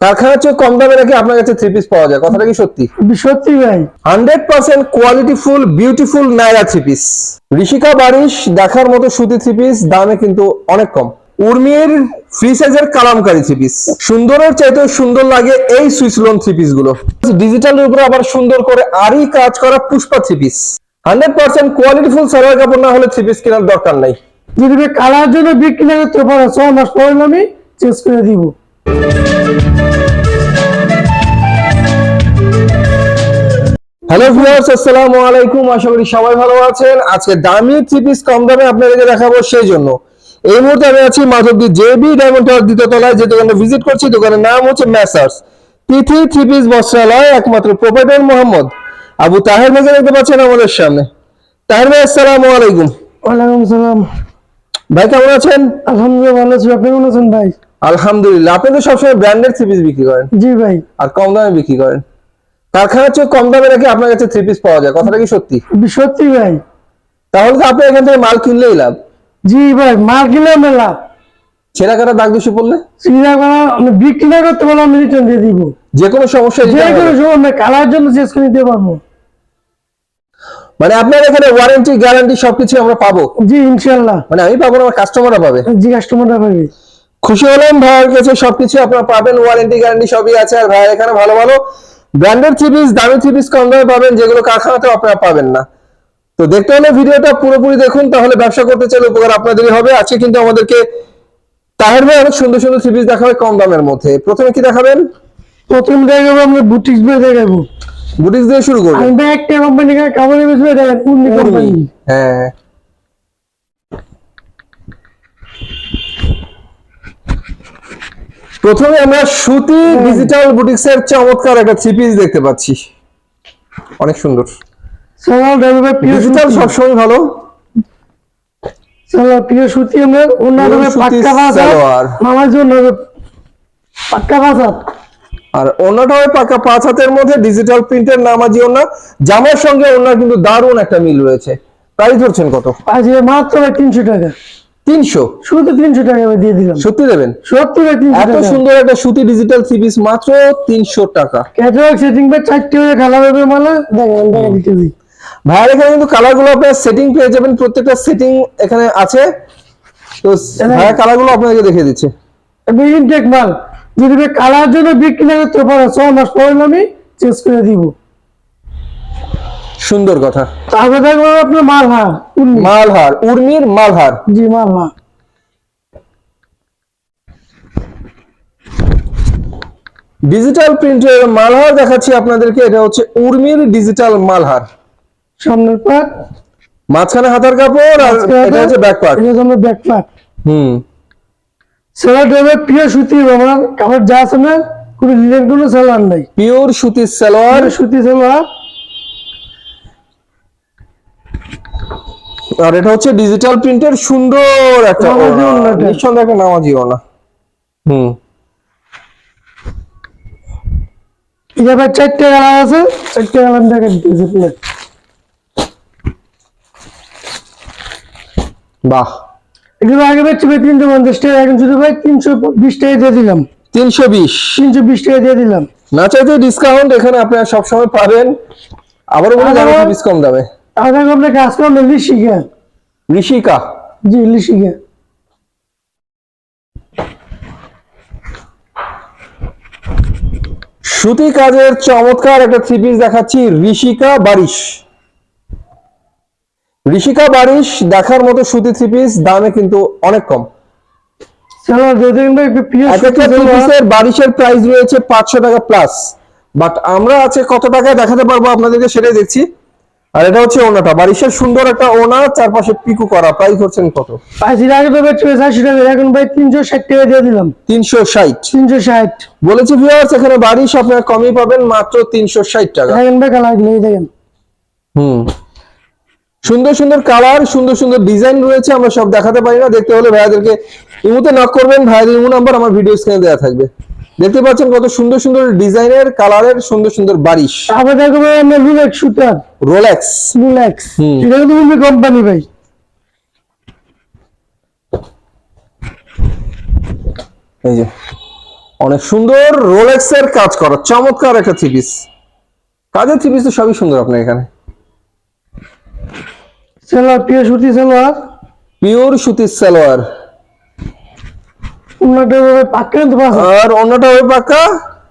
কারখানার চেয়ে কম দামে নাকি আপনার কাছে থ্রি পিস পাওয়া যায়। কথাটা কি সত্যি? সত্যি ভাই। Hundred percent qualityful beautiful Naira three piece Rishika Barish দেখার মতো সুতি থ্রি পিস দামে কিন্তু অনেক কম। উর্মির ফ্রি সাইজের কালামকারী থ্রি পিস সুন্দরের চাইতে সুন্দর লাগে এই সুইসলোন থ্রি পিসগুলো। ডিজিটালের উপরে আবার সুন্দর করে আরই কাজ করা Pushpa three piece hundred percent quality full salwar কাপড় না হলে থ্রি পিস কেনার দরকার নাই। যদি কালার জন্য বিক্রি না করতে পারো ছ মাস পরে আমি চেঞ্জ করে দিব। হ্যালো ভিউয়ার্স আসসালামু আলাইকুম আশা করি সবাই ভালো আছেন। আজকে দামি থ্রি পিস কম দামে আপনাদেরকে দেখাবো সেই জন্য এই মুহূর্তে আমি আছি মাধবদী জেবি ডায়মন্ড টাওয়ার দ্বিতীয় তলায় যে দোকানে ভিজিট করছি দোকানের নাম হচ্ছে ম্যাসার্স তিথি থ্রি পিস বস্ত্রালয় একমাত্র প্রোপাইটার মোহাম্মদ। আবু তাহের ভাইকে দেখতে পাচ্ছেন আমাদের সামনে। তাহের ভাই আসসালামু আলাইকুম ওয়ালাইকুম সালাম। ভাই কেমন আছেন? আলহামদুলিল্লাহ ভালো আছি। আপনি কেমন আছেন ভাই? আলহামদুলিল্লাহ। আপনি তো সবসময় ব্র্যান্ডেড থ্রি পিস বিক্রি করেন। জি ভাই। আর কম দামে বিক্রি করেন। কারখানার চেয়ে কম দামে নাকি আপনার কাছে থ্রি পিস পাওয়া যায়? কথাটা কি সত্যি? সত্যি ভাই। তাহলে তো আপনি এখান থেকে মাল কিনলেই লাভ। জি ভাই মার কিনে মেলা ছেঁড়া কাটা দাগ দোষী পড়লে? চিন্তা করা আমি বিক্রি না করতে পারলে আমি রিটার্ন দিয়ে দিব। যে কোনো সমস্যা যে কোনো আমি কালার জন্য চেঞ্জ করে দিতে পারব। মানে আপনার এখানে ওয়ারেন্টি গ্যারান্টি সবকিছু আমরা পাবো? জি ইনশাল্লাহ মানে আমি পাবো আমার কাস্টমাররা পাবে। জি কাস্টমাররা পাবে। খুশি হলাম ভাইয়ের কাছে সবকিছু আপনারা পাবেন ওয়ারেন্টি গ্যারান্টি সবই আছে। আর ভাইয়ের এখানে ভালো ভালো ব্র্যান্ডেড থ্রি পিস দামি থ্রি পিস কম দামে পাবেন যেগুলো কারখানাতেও আপনারা পাবেন না। তো দেখতে হলে ভিডিওটা পুরোপুরি দেখুন তাহলে ব্যবসা করতে চাইলে উপকার আপনাদেরই হবে। আজকে কিন্তু আমাদেরকে তাহের ভাই অনেক সুন্দর সুন্দর থ্রি পিস দেখাবে কম দামের মধ্যে। প্রথমে কি দেখাবেন? প্রথম দেখাবো আমরা বুটিক্স বই দেখাবো। বুটিক্স দিয়ে শুরু করবেন আমি একটা কাপড়ের কোম্পানি হ্যাঁ। প্রথমে আমরা সুতি ডিজিটাল বুটিক্স এর চমৎকার একটা থ্রি পিস দেখতে পাচ্ছি। অনেক সুন্দর। সালার দেবে ডিজিটাল সবসময় ভালো। সালার প্রিয় সুতি আমরা প্রিয় পাক্কা সালোয়ার। মামার জন্য পাক্কা ভাষা আর অন্যটা হয় পাকা পাঁচ হাতের মধ্যে ডিজিটাল প্রিন্টের নামাজি ওনা। জামার সঙ্গে ওনার কিন্তু দারুণ একটা মিল রয়েছে। প্রাইস ধরছেন কত? আজকে মাত্র তিনশো টাকা। তিনশো। শুধু তিনশো টাকা ভাই দিয়ে দিলাম। সত্যি দেবেন? সত্যি এত সুন্দর একটা সুতি ডিজিটাল পিস মাত্র তিনশো টাকা। ক্যাটালগ সেটিং ভাই চারটে হয়ে খেলা হবে মালা। দেখেন দেখা ভাইয়ের এখানে কিন্তু কালারগুলো আপনার সেটিং পেয়ে যাবেন প্রত্যেকটা সেটিং এখানে আছে। তো ভাইয়া কালারগুলো আপনাদেরকে দেখিয়ে দিচ্ছে। ইনটেক মাল। যদি কালার জন্য বিক্রি না করতে পারো ছ মাস পরে আমি চেঞ্জ করে দিব। সুন্দর কথা। তারপরে দেখব আপনার মাল হ্যাঁ মালহার উর্মির মালহার। জি মাল হ্যাঁ ডিজিটাল প্রিন্টের মালহার দেখাচ্ছি আপনাদেরকে এটা হচ্ছে উর্মির ডিজিটাল মালহার। সামনের পাট। মাঝখানে হাতার কাপড় আর এটা হচ্ছে ব্যাক পার্ট এটা হচ্ছে ব্যাক পার্ট হুম। সেলার ড্রাইভার প্রিয় সুতি আমার কাপড় যা আছে না কোনো লিলেন কোনো সেলার নাই। পিওর সুতির সালোয়ার। আর সুতি সেলার আর এটা হচ্ছে ডিজিটাল প্রিন্টের সুন্দর একটা। নিঃসন্দেহে একটা নামাজি ওনা হুম। এটা ভাই চারটে কালার আছে চারটে কালার দেখা দিতেছে বাহ। এগুলো আগে ভাই তিনশো পঞ্চাশ টাকা এখন শুধু ভাই তিনশো বিশ টাকা দিয়ে দিলাম। তিনশো বিশ। তিনশো বিশ টাকা দিয়ে দিলাম। না চাইতে ডিসকাউন্ট এখানে আপনারা সবসময় পাবেন। আবারও বলে যাবেন ডিসকাউন্ট দামে। দেখো আপনার কাজ করল লিশিকা ঋষিকা জি লিশিকা সুতি কাজের চমৎকার একটা থ্রি পিস দেখাচ্ছি ঋষিকা বারিশ। ঋষিকা বারিশ দেখার মতো সুতি থ্রি পিস দামে কিন্তু অনেক কম। বারিশের প্রাইস রয়েছে পাঁচশো টাকা প্লাস বাট আমরা আছে কত টাকায় দেখাতে পারব আপনাদেরকে সেটাই দেখছি। আর এটা হচ্ছে ওনাটা বারিশের সুন্দর একটা ওনা চারপাশে পিকু করা প্রাইস হচ্ছেন কত? পাঁচির আগে তো চল্লিশ আশি টাকা এখন ভাই তিনশো ষাট টাকা দিয়ে দিলাম। তিনশো ষাট। তিনশো ষাট। বলেছি ভিউয়ার্স এখানে বারিশ আপনারা কমই পাবেন মাত্র তিনশো ষাট টাকা। দেখেন ভাই কালারগুলো দেখেন। হুম। সুন্দর সুন্দর কালার সুন্দর সুন্দর ডিজাইন রয়েছে আমরা সব দেখাতে পারি না। দেখতে হলে ভাইয়াদেরকে ইমুতে নক করবেন ভাইয়াদের ইমু নাম্বার আমার ভিডিও স্ক্রিনে দেওয়া থাকবে। দেখতে পাচ্ছেন কত সুন্দর সুন্দর ডিজাইনের কালারের সুন্দর সুন্দর বারিশ। তারপরে দেখো ভাই আমরা লুলেক্স শুটার রোলেক্স লুলেক্স হুম। এটা কিন্তু উন্নি কোম্পানি ভাই। এই যে অনেক সুন্দর রোলেক্স এর কাজ করা চমৎকার একটা থ্রি পিস কাজের থ্রি পিস তো সবই সুন্দর আপনার এখানে। সেলোয়ার পিয়া সুতি সেলোয়ার পিওর সুতির সালোয়ার উন্নত পাক্কা কিন্তু পাঁচ আর অন্যটা হবে পাক্কা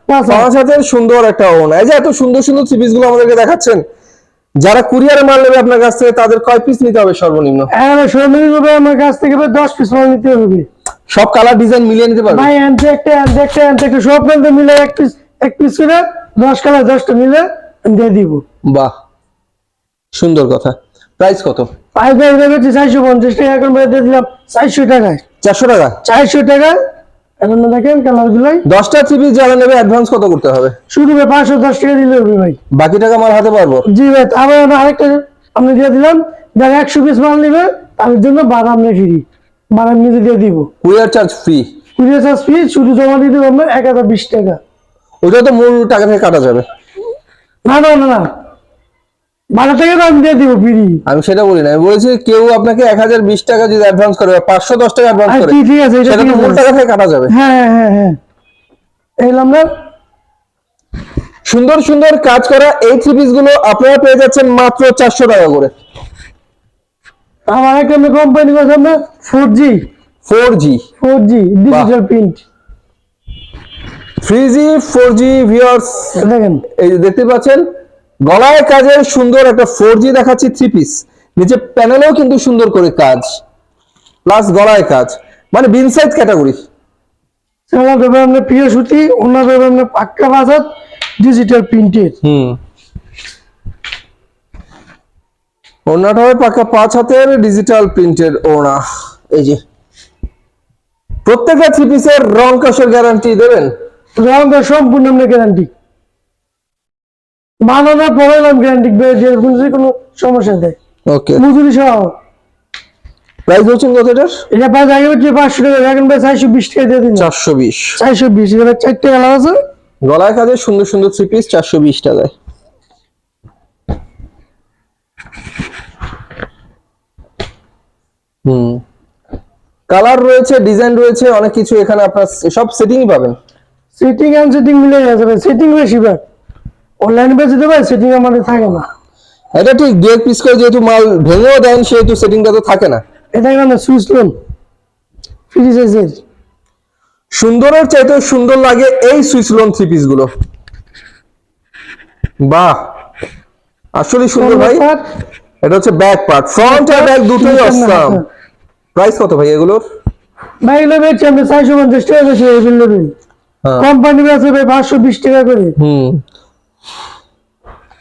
পাঁচ হাতের সুন্দর একটা ওন এই যে এত সুন্দর সুন্দর থ্রি পিসগুলো আমাদেরকে দেখাচ্ছেন যারা কুরিয়ারে মাল নেবে আপনার কাছ থেকে তাদের কয় পিস নিতে হবে সর্বনিম্ন? সরমিল হবে আমার কাছ থেকে ভাই দশ পিস মাল নিতে হবে সব কালার ডিজাইন মিলিয়ে নিতে পারবে? ভাই আনতে একটা আনতে একটা আনতে একটা সব কিন্তু মিলে এক পিস এক পিস করে দশ কালার দশটা মিলে দিয়ে দিব। বাহ সুন্দর কথা। প্রাইস কত? পাইপ ভাই ভেবেছি চারশো পঞ্চাশ টাকা এখন দিয়ে দিলাম চারশো টাকায়। চারশো টাকা। চারশো টাকা? এখন দেখেন কালার গুলাই। দশটা পিস যারা নেবে অ্যাডভান্স কত করতে হবে? শুধু ভাই পাঁচশো দশ টাকা দিলে হবে ভাই। বাকি টাকা মাল হাতে পারব? জি ভাই আবার আমরা আরেকটা আমি দিয়ে দিলাম। যারা একশো পিস মাল নেবে তাদের জন্য বাদাম নিয়ে ফ্রি। বাদাম নিজে দিয়ে দিব। কুরিয়ার চার্জ ফ্রি কুড়িয়ে চার্জ ফি শুধু জমা দিয়ে দেবো আমরা এক হাজার বিশ টাকা। ওটা তো মূল টাকা থেকে কাটা যাবে। না না না না। আমি দিয়ে দিব ফ্রি আমি সেটা বলি না আমি বলেছি কেউ আপনাকে এক হাজার বিশ টাকা যদি অ্যাডভান্স করে পাঁচশো দশ টাকা অ্যাডভান্স করে ঠিক আছে সেটা তো মূল টাকা থেকে কাটা যাবে। হ্যাঁ হ্যাঁ হ্যাঁ হ্যাঁ। এলাম সুন্দর সুন্দর কাজ করা এই থ্রি পিসগুলো আপনারা পেয়ে যাচ্ছেন মাত্র চারশো টাকা করে। আমার একটা কোম্পানি কথা আমরা four G four G four G digital print three G four G viewers দেখেন। এই যে দেখতে পাচ্ছেন গলায় কাজের সুন্দর একটা ফোর জি দেখাচ্ছি থ্রি পিস নিচে প্যানেলেও কিন্তু সুন্দর করে কাজ। প্লাস গলায় কাজ। মানে বিন সাইজ ক্যাটাগরি সেগুলো দেবে আমরা প্রিয় সুতি অন্য দেবে আমরা পাক্কা বাজার ডিজিটাল প্রিন্টেড হুম। ওনাটা হবে পাকা পাঁচ হাতের ডিজিটাল প্রিন্টেড ওনা এই যে। প্রত্যেকটা থ্রি পিসের রং কষের গ্যারান্টি দেবেন? রঙটা সম্পূর্ণ আমরা গ্যারান্টি বানানোর পরে এলাম গ্যারান্টি যে কোনো- কোনো সমস্যা দেয় ওকে মজুরি সহ। প্রাইস হচ্ছেন কত এটার? এটা পাঁচ আগে হচ্ছে পাঁচশো টাকা এখন ভাই চারশো বিশ টাকা দিয়ে দিন চারশো বিশ। চারশো বিশ চারটে কালার আছে। গলায় কাজের সুন্দর সুন্দর থ্রি পিস চারশো বিশ টাকায়। হুম। কালার রয়েছে ডিজাইন রয়েছে অনেক কিছু এখানে আপনার সব সেটিংই পাবেন। সেটিং অ্যান্ড সেটিং মিলে যাবে সেটিং বেশি ভাই অনলাইন দেবে সেটিং আমাদের থাকে না। এটা ঠিক এক পিস করে যেহেতু মাল ভেঙেও দেন সেহেতু সেটিংটা তো থাকে না। এটা কেন সুইচ লোন ফ্রি সাইজের সুন্দরের চাইতে সুন্দর লাগে এই সুইচ লোন থ্রি পিসগুলো। বাহ! আসলে সুন্দর ভাই। এটা হচ্ছে ব্যাক পার্ট ফ্রন্ট আর ব্যাক দুটোই অসাম প্রাইস কত ভাই এগুলোর? ভাই এগুলো বেচছি আমরা চারশো পঞ্চাশ টাকা বেশি এগুলো নেবেন হ্যাঁ। কোম্পানি বেচে ভাই পাঁচশো বিশ টাকা করে। হুম।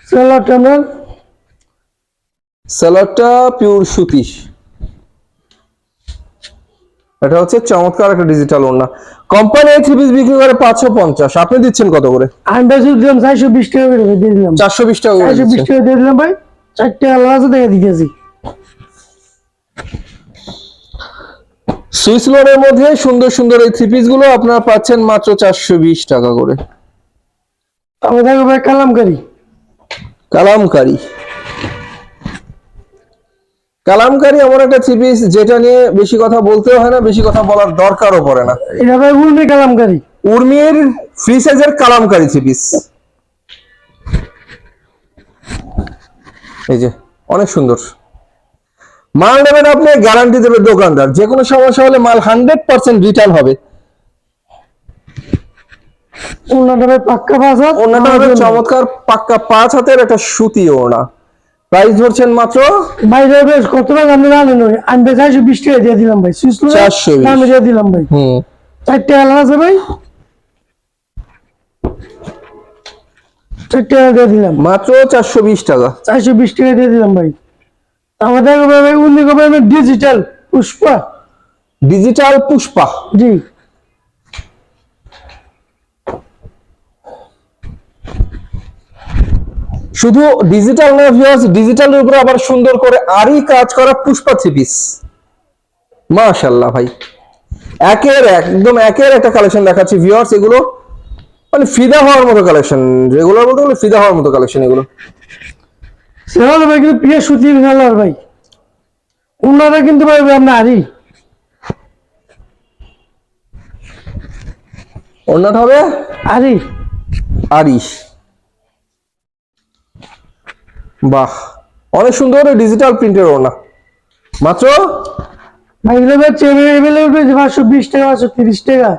সেলারটা আমরা সালোয়ারটা পিওর সুতি এটা হচ্ছে চমৎকার একটা ডিজিটাল ওড়না। কোম্পানি এই থ্রি পিস বিক্রি করে পাঁচশো পঞ্চাশ। আপনি দিচ্ছেন কত করে? দিলাম চারশো বিশ টাকা করে দিয়ে দিলাম। চারশো বিশ টাকা চারশো বিশ টাকা দিয়ে দিলাম ভাই। চারটে আলাদা আছে দেখে দিতেছি। সুইস লোনের মধ্যে সুন্দর সুন্দর এই থ্রি পিসগুলো আপনারা পাচ্ছেন মাত্র চারশো বিশ টাকা করে। আমি দেখো ভাই কালামকারি। কালামকারি। কালামকারি এমন একটা থ্রি পিস যেটা নিয়ে বেশি কথা বলতেও হয় না বেশি কথা বলার দরকারও পড়ে না। এটা ভাই উর্মি কালামকারি। উর্মির ফ্রি সাইজের কালামকারি থ্রি পিস এই যে অনেক সুন্দর। মাল নেবেন আপনি গ্যারান্টি দেবে দোকানদার। যে কোনো সমস্যা হলে মাল হান্ড্রেড পার্সেন্ট রিটার্ন হবে। ওনাটা ভাই পাক্কা বাজার ওনাটা হবে চমৎকার পাক্কা পাঁচ হাতের একটা সুতি ওনা প্রাইস ধরছেন মাত্র ভাই ভাই বেশ কত টাকা? আপনি জানেন আমি ভাই চারশো বিশ টাকা দিয়ে দিলাম ভাই। 420 আমি দিয়ে দিলাম ভাই। হুম। চারটে আলাদা আছে ভাই। চারটে আলাদা দিয়ে দিলাম। মাত্র চারশো বিশ টাকা। চারশো বিশ টাকা দিয়ে দিলাম ভাই। আমাদের ভাই উনি কবে ডিজিটাল পুষ্পা। ডিজিটাল পুষ্পা। জি। শুধু ডিজিটাল না ভিউয়ার্স ডিজিটালের উপরে আবার সুন্দর করে আরই কাজ করা পুষ্পা থ্রি পিস মাশাল্লাহ ভাই। একের এক একদম একের একটা কালেকশন দেখাচ্ছি ভিউয়ার্স এগুলো মানে ফিদা হওয়ার মতো কালেকশন রেগুলার বলতে গেলে ফিদা হওয়ার মতো কালেকশন এগুলো। সেভাবে ভাই কিন্তু প্রিয় সুতির খেলার ভাই। ওনারা কিন্তু ভাই আমরা আরি ওড়নাটা হবে আরে আরিশ বাহ অনেক সুন্দর ডিজিটাল প্রিন্টের ওড়না। মাত্র? ভাই এগুলো হচ্ছে পেয়েছে পাঁচশো বিশ টাকা পাঁচশো তিরিশ টাকা।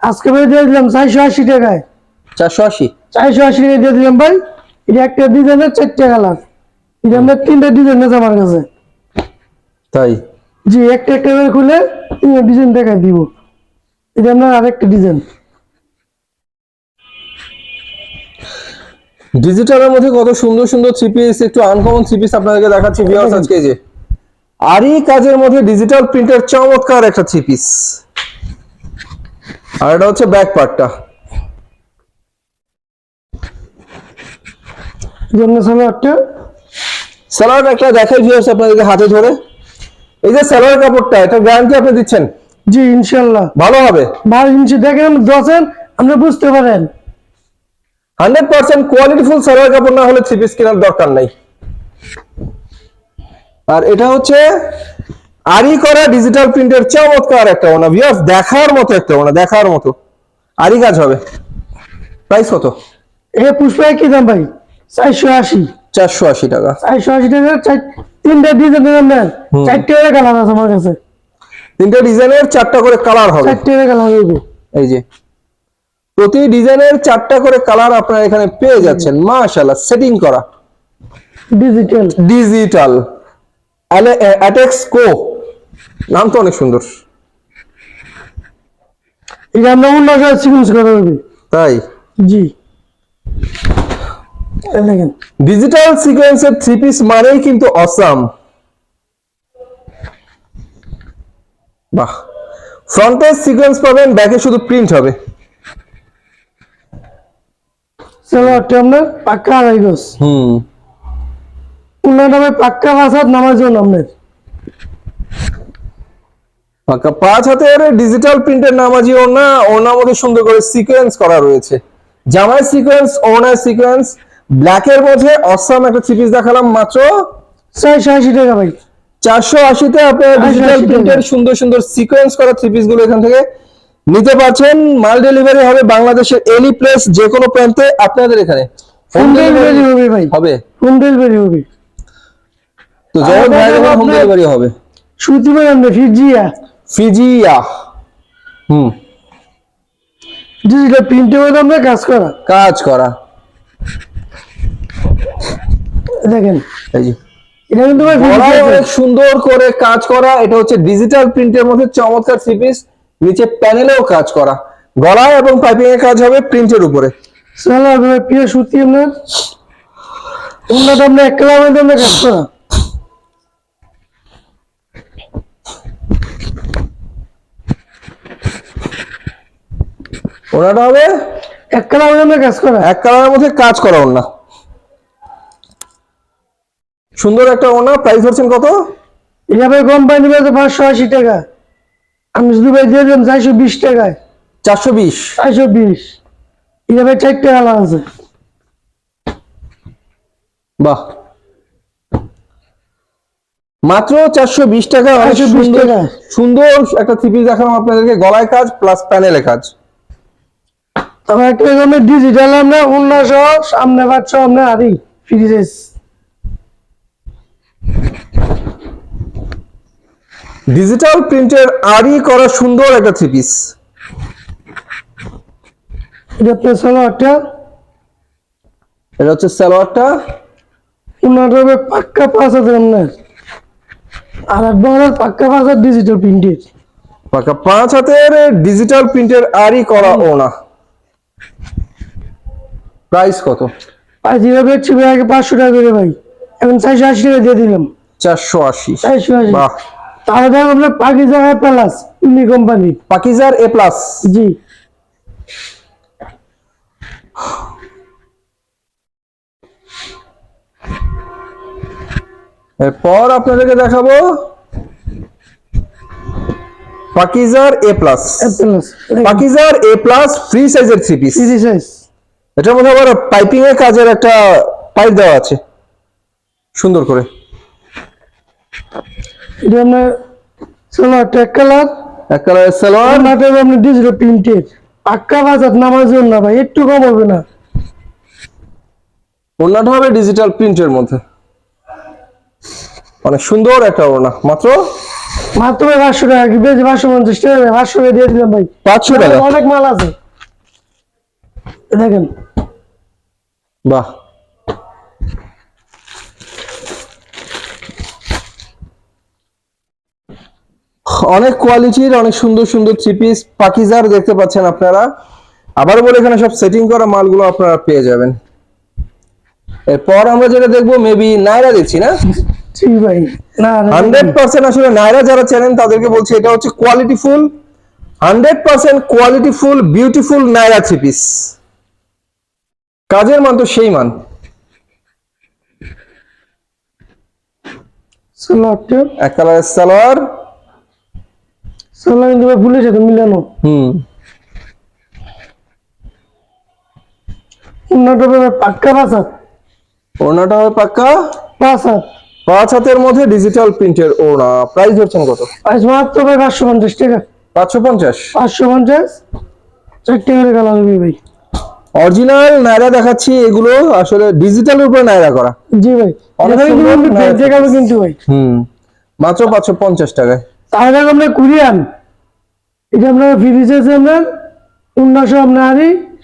আজকে ভাই দিয়ে দিলাম চারশো আশি টাকায়। চারশো আশি? চারশো আশি টাকা দিয়ে দিলাম ভাই। এটা একটা ডিজাইনের চারটে কালার এটা আমরা তিনটা ডিজাইন আছে আমার কাছে। তাই? জি একটা একটা করে খুলে তিনটা ডিজাইন দেখাই দিব। এটা আপনার আরেকটা ডিজাইন ডিজিটালের মধ্যে কত সুন্দর সুন্দর থ্রি পিস একটু আনকমন থ্রি পিস আপনাদেরকে দেখাচ্ছি ভিউয়ার্স আজকে এই যে। আরই কাজের মধ্যে ডিজিটাল প্রিন্টের চমৎকার একটা থ্রি পিস আর এটা হচ্ছে ব্যাক পার্টটা জন্য সালোয়ারটা সালোয়ার একটা দেখাই ভিউয়ার্স আপনাদেরকে হাতে ধরে। এই যে স্যালোয়ার কাপড়টা এটা গ্যারান্টি আপনি দিচ্ছেন? জি ইনশাল্লাহ। ভালো হবে। বারো ইঞ্চি দেখেন দশেন আপনি বুঝতে পারেন। হান্ড্রেড পার্সেন্ট কোয়ালিটিফুল সালোয়ার কাপড় না হলে থ্রি পিস কেনার দরকার নাই। আর এটা হচ্ছে আরি করা ডিজিটাল প্রিন্টের চমৎকার একটা ওনা। ভিউয়ার্স দেখার মতো একটা ওনা দেখার মতো। আরি কাজ হবে। প্রাইস কত? এটা পুষ্পায় কি দাম ভাই? চারশো আশি। চারশো আশি টাকা। চারশো আশি টাকা তিনটা ডিজাইন আপনার চারটে করে কালার আছে আমার কাছে। তিনটে ডিজাইনের চারটা করে কালার হবে। চারটে করে কালার হইবে এই যে। প্রতি ডিজাইনের চারটা করে কালার আপনারা এখানে পেয়ে যাচ্ছেন। মাশাআল্লাহ সেটিং করা। ডিজিটাল ডিজিটাল অ্যাটেক্স কো নাম তো অনেক সুন্দর। এটা আমরা অন্য জায়গায় সিকুয়েন্স করা হবে। তাই? জি। দেখেন। ডিজিটাল সিকোয়েন্সের থ্রি পিস মানেই কিন্তু অসাম বাহ। ফ্রন্টে সিকোয়েন্স পাবেন ব্যাকে শুধু প্রিন্ট হবে। সালোয়ারটা আপনার পাক্কা আড়াই গজ। হুম। উন্নয়ন নামে পাক্কা ভাষার নামার জন্য আপনার। পাকা পাঁচ হাতের ডিজিটাল প্রিন্টের নামাজি ওনা ওনার মধ্যে সুন্দর করে সিকোয়েন্স করা রয়েছে। জামাই সিকোয়েন্স ওনার সিকোয়েন্স ব্ল্যাকের মধ্যে অসাম একটা দেখালাম মাত্র। চারশো আশি টাকা ভাই। চারশো আশিতে আপনার ডিজিটাল। প্রিন্টের সুন্দর সুন্দর সিকোয়েন্স করা থ্রি পিসগুলো এখান থেকে। নিতে পারছেন মাল ডেলিভারি হবে বাংলাদেশের এনি প্লেস যে কোনো প্রান্তে আপনাদের এখানে। হোম ডেলিভারি হবে ভাই। হবে। হোম ডেলিভারি হবে। তো আমাদের ভাই হোম ডেলিভারি হবে। ভাই আমরা ফিজিয়া। ফিজিয়া। হুম। ডিজিটাল প্রিন্টে হলে আমরা কাজ করা। কাজ করা। দেখেন। এই যে। এটা কিন্তু ভাই অনেক সুন্দর করে কাজ করা। এটা হচ্ছে ডিজিটাল প্রিন্টের মধ্যে চমৎকার থ্রি পিস নিচে প্যানেলেও কাজ করা। গলায় এবং পাইপিং এর কাজ হবে প্রিন্টের উপরে। সালোয়ার ভাই প্রিয় সুতি আপনার উন্নত আমরা এক কালার মধ্যে আমরা কাজ করা। ওনাটা হবে? এক কালার মধ্যে কাজ করা। এক কালারের মধ্যে কাজ করা ওনা সুন্দর একটা ওনা প্রাইস হচ্ছেন কত? এটা ভাই কোম্পানি বেচে পাঁচশো আশি টাকা। আমি শুধু ভাই দিয়ে দিলাম চারশো বিশ টাকায়। চারশো বিশ? চারশো বিশ। এটা ভাই চারটে কালার আছে। বাহ। মাত্র চারশো বিশ টাকা অনেক 420 সুন্দর সুন্দর একটা থ্রি পিস দেখালাম আপনাদেরকে গলায় কাজ প্লাস প্যানেলে কাজ। তবে একটা ডিজিটাল আমরা অন্য সহ সামনে পাচ্ছ আমরা আরই ফ্রিজেস ডিজিটাল প্রিন্টের আরই করা সুন্দর একটা থ্রি পিস এটা আপনার সালোয়ারটা? এটা হচ্ছে সালোয়ারটা। হবে পাক্কা পাঁচ হাজার আপনার আর এক বড় পাক্কা পাঁচ হাজার ডিজিটাল প্রিন্টের পাকা পাঁচ হাতের ডিজিটাল প্রিন্টের আরই করা ওনা। প্রাইস কত? জিরো বেচছি আগে পাঁচশো টাকা করে ভাই। এখন চারশো আশি টাকা দিয়ে দিলাম। চারশো আশি। চারশো আশি। বাহ। তাহলে ইন্ডি কোম্পানি। পাকিজার এ প্লাস জি। এরপর আপনাদেরকে দেখাবো পাকিজার এ প্লাস পাকিজার এ প্লাস ফ্রি সাইজের থ্রি পিস ফ্রি সাইজ এটার মধ্যে আবার পাইপিং এর কাজের একটা পাইপ দেওয়া আছে। সুন্দর করে। এটা আপনার সালোয়ারটা এক কালার। এক কালারের সালোয়ার। মাঠে আপনার ডিজিটাল প্রিন্টের পাক্কা বাজার নামার জন্য ভাই একটু কম হবে না। ওড়নাটা হবে ডিজিটাল প্রিন্টের মধ্যে। অনেক সুন্দর একটা ওড়না। মাত্র? মাত্র ভাই পাঁচশো টাকা কি বেশি? পাঁচশো পঞ্চাশ টাকা পাঁচশো টাকা দিয়ে দিলাম ভাই। পাঁচশো টাকা? অনেক মাল আছে। দেখেন। বাহ। অনেক কোয়ালিটির অনেক সুন্দর সুন্দর থ্রি পিস পাকিজার দেখতে পাচ্ছেন আপনারা। আবার বলে এখানে সব সেটিং করা মালগুলো আপনারা পেয়ে যাবেন। এরপর আমরা যেটা দেখব মেবি নাইরা দেখছি না? ভাই হান্ড্রেড পার্সেন্ট আসলে নাইরা যারা চেনেন তাদেরকে বলছি এটা হচ্ছে quality full hundred percent quality full beautiful Naira three piece কাজের মান তো সেই মান। এক কালারের সালোয়ার কিন্তু ভাই ফুলের সাথে মিলানো। হুম। উন্নত ভাই পাক্কা বাজার ওড়নাটা হবে পাক্কা? পাঁচ হাত পাঁচ হাতের মধ্যে ডিজিটাল প্রিন্টের ওড়না। প্রাইস ধরছেন কত? আজ মাত্র ভাই পাঁচশো পঞ্চাশ টাকা। পাঁচশো পঞ্চাশ? পাঁচশো পঞ্চাশ? চারটে করে কালার হবে ভাই। অরিজিনাল নাইরা দেখাচ্ছি এগুলো আসলে ডিজিটালের উপরে নাইরা করা। জি ভাই। অনেক সুন্দর কিন্তু ভাই। হুম। মাত্র পাঁচশো পঞ্চাশ টাকায়। তাহলে আমরা কুরিয়ান। এটা আপনার ফ্রিজ আছে আপনার উন্নাসো আপনার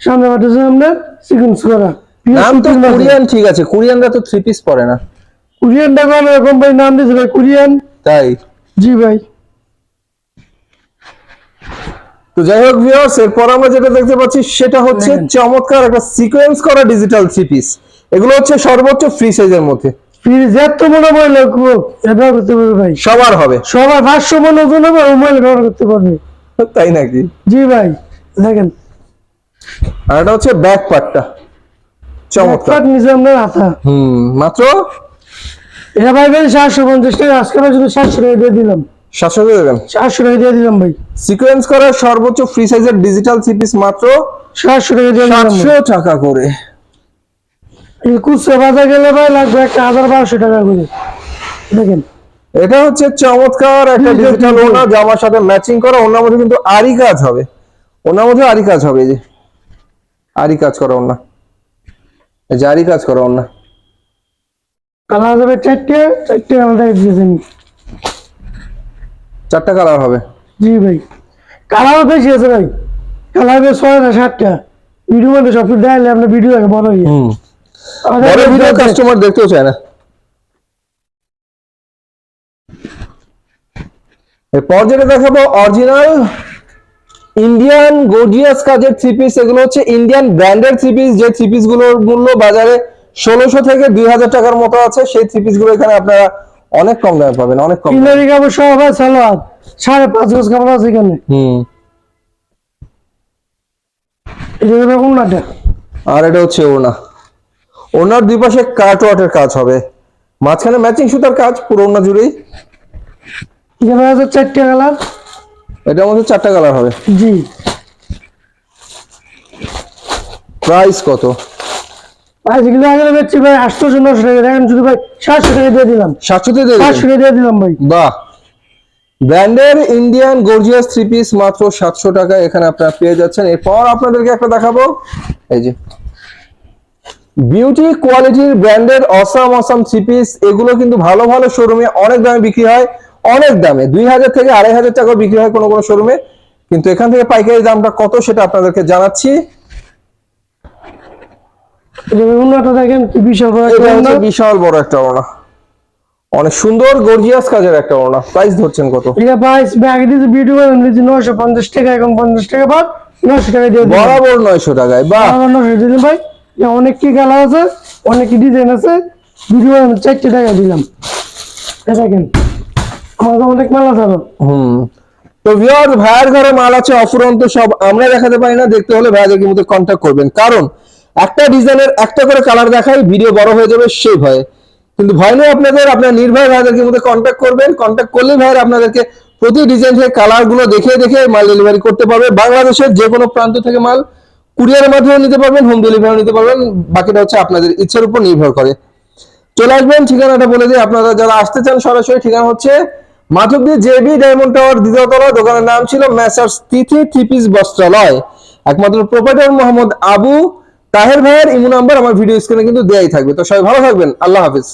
সামনে বাটাছে আপনার সিকুয়েন্স করা। নাম তো কোরিয়ান ঠিক আছে। কোরিয়ানরা তো থ্রি পিস পরে না। কুরিয়ান দেখো আমরা কোম্পানি নাম দিয়েছে ভাই কুরিয়ান। তাই? জি ভাই। তো যাই হোক ভিউয়ার্স এরপর আমরা যেটা দেখতে পাচ্ছি সেটা হচ্ছে চমৎকার একটা সিকোয়েন্স করা ডিজিটাল থ্রি পিস এগুলো হচ্ছে সর্বোচ্চ ফ্রি সাইজের মধ্যে। ভাই? সবার হবে। সবার পাঁচশো মনে ওজন হবে মোবাইল ব্যবহার করতে পারবে। তাই নাকি? জি ভাই দেখেন। আর এটা হচ্ছে ব্যাক পার্টটা চমৎকার নিচে হুম মাত্র? এটা ভাই ভাই সাতশো পঞ্চাশ টাকা। আজকের জন্য সাতশো টাকা দিয়ে দিলাম। সাতশো দিয়ে দেবেন সাতশো টাকা দিয়ে দিলাম ভাই। সিকোয়েন্স করা সর্বোচ্চ ফ্রি সাইজের ডিজিটাল থ্রি পিস মাত্র সাতশো টাকা দিয়ে সাতশো টাকা করে। এই খুচরা গেলে ভাই লাগবে একটা হাজার বারোশো টাকা করে। দেখেন। এটা হচ্ছে চমৎকার একটা ডিজিটাল। ওনা জামার সাথে ম্যাচিং করা। ওনার মধ্যে কিন্তু আরি কাজ হবে। ওনার মধ্যে আরি কাজ হবে এই যে। আরি কাজ করা ওনা এই যে আরি কাজ করা ওনা কালার যাবে চারটে চারটে কালার দেখা দিয়েছেন চারটা কালার হবে। জি ভাই। কালারও বেশি আছে ভাই। কালার বেশ ছয়টা সাতটা। ভিডিও মধ্যে সব কিছু দেখালে আপনার ভিডিও দেখে বড় হয়ে বড় ভিডিও কাস্টমার দেখতেও চায় না। এরপর যেটা দেখাবো অরিজিনাল ইন্ডিয়ান গর্জিয়াস কাজের থ্রি পিস এগুলো হচ্ছে ইন্ডিয়ান ব্র্যান্ডের থ্রি পিস যে থ্রি পিসগুলোর মূল্য বাজারে ষোলোশো থেকে দুই হাজার টাকার মতো আছে সেই থ্রি পিসগুলো এখানে আপনারা অনেক কম দামে পাবেন অনেক কম। ইনারি কাপড় সব ভাই সালোয়ার। সাড়ে পাঁচ গজ কাপড় আছে এখানে। হুম। হবে উন্নাটা আর এটা হচ্ছে ওনা ওনার দুই পাশে কাট ওয়াটের কাজ হবে। মাঝখানে ম্যাচিং সুতার কাজ পুরো ওনা জুড়েই। এখানে আছে চারটে কালার এটার মধ্যে চারটা কালার হবে। জি। প্রাইস কত? পাঁচ কিলো আগে বেচছি ভাই আটশোশো নশো টাকা। দেখেন শুধু ভাই সাতশো টাকা দিয়ে দিলাম। সাতশোতে দিয়ে দেবেন? সাতশো টাকা দিয়ে দিলাম ভাই। বাহ। ব্র্যান্ডের ইন্ডিয়ান গর্জিয়াস থ্রি পিস মাত্র সাতশো টাকা এখানে আপনারা পেয়ে যাচ্ছেন। এরপর আপনাদেরকে একটা দেখাবো। এই যে। বিউটি কোয়ালিটির ব্র্যান্ডের অসাম অসাম থ্রি পিস এগুলো কিন্তু ভালো ভালো শোরুমে অনেক দামে বিক্রি হয় অনেক দামে। দুই হাজার থেকে আড়াই হাজার টাকা বিক্রি হয় কোনো কোনো শোরুমে কিন্তু এখান থেকে পাইকারি দামটা কত সেটা আপনাদেরকে জানাচ্ছি। দেখেন বিশাল বড় একটা বিশাল বড় একটা ওড়না। অনেক সুন্দর গর্জিয়াস কাজের একটা ওড়না। প্রাইস ধরছেন কত? এটা প্রাইস ব্যাগ দিয়েছে ভিডিও করে দিয়েছে নশো পঞ্চাশ টাকা এখন পঞ্চাশ টাকা বাদ নশো টাকা দিয়ে বরাবর নয়শো টাকায় বাহ। আবার নশো ভাই। অনেক কি কালার আছে অনেক ডিজাইন আছে। ভিডিও আমি চারটে টাকা দিলাম। দেখেন, আমার অনেক মাল আছে। হুম। তো ভিউয়ার্স ভাইয়ের ঘরে মাল আছে অফুরন্ত সব, আমরা দেখাতে পারি না, দেখতে হলে ভাইয়াদেরকে মধ্যে কন্ট্যাক্ট করবেন। কারণ, একটা ডিজাইনের একটা করে কালার দেখাই ভিডিও বড় হয়ে যাবে, সেই ভয়ে। কিন্তু ভয় নেই আপনাদের, আপনার নির্ভয় ভাইয়াদেরকে মধ্যে কন্ট্যাক্ট করবেন। কন্ট্যাক্ট করলেই ভাইয়ের আপনাদেরকে প্রতি ডিজাইন থেকে কালারগুলো দেখে দেখে মাল ডেলিভারি করতে পারবে। বাংলাদেশের যে কোনো প্রান্ত থেকে মাল কুরিয়ারের মাধ্যমে নিতে পারবেন হোম ডেলিভারি নিতে পারবেন, বাকিটা হচ্ছে আপনাদের ইচ্ছার উপর নির্ভর করে। চলে আসবেন, ঠিকানাটা বলে দিই, আপনারা যারা আসতে চান সরাসরি, ঠিকানা হচ্ছে মাধবদী জেবি ডায়মন্ড টাওয়ার, দ্বিতীয় তলা, দোকানের নাম ছিল ম্যাসার্স তিথি থ্রি বস্ত্রালয়। একমাত্র প্রোপাইটার মোহাম্মদ আবু তাহের ভাইয়ের ইমো নাম্বার আমার ভিডিও স্ক্রিনে কিন্তু দেয়াই থাকবে। তো সবাই ভালো থাকবেন, আল্লাহ হাফিজ।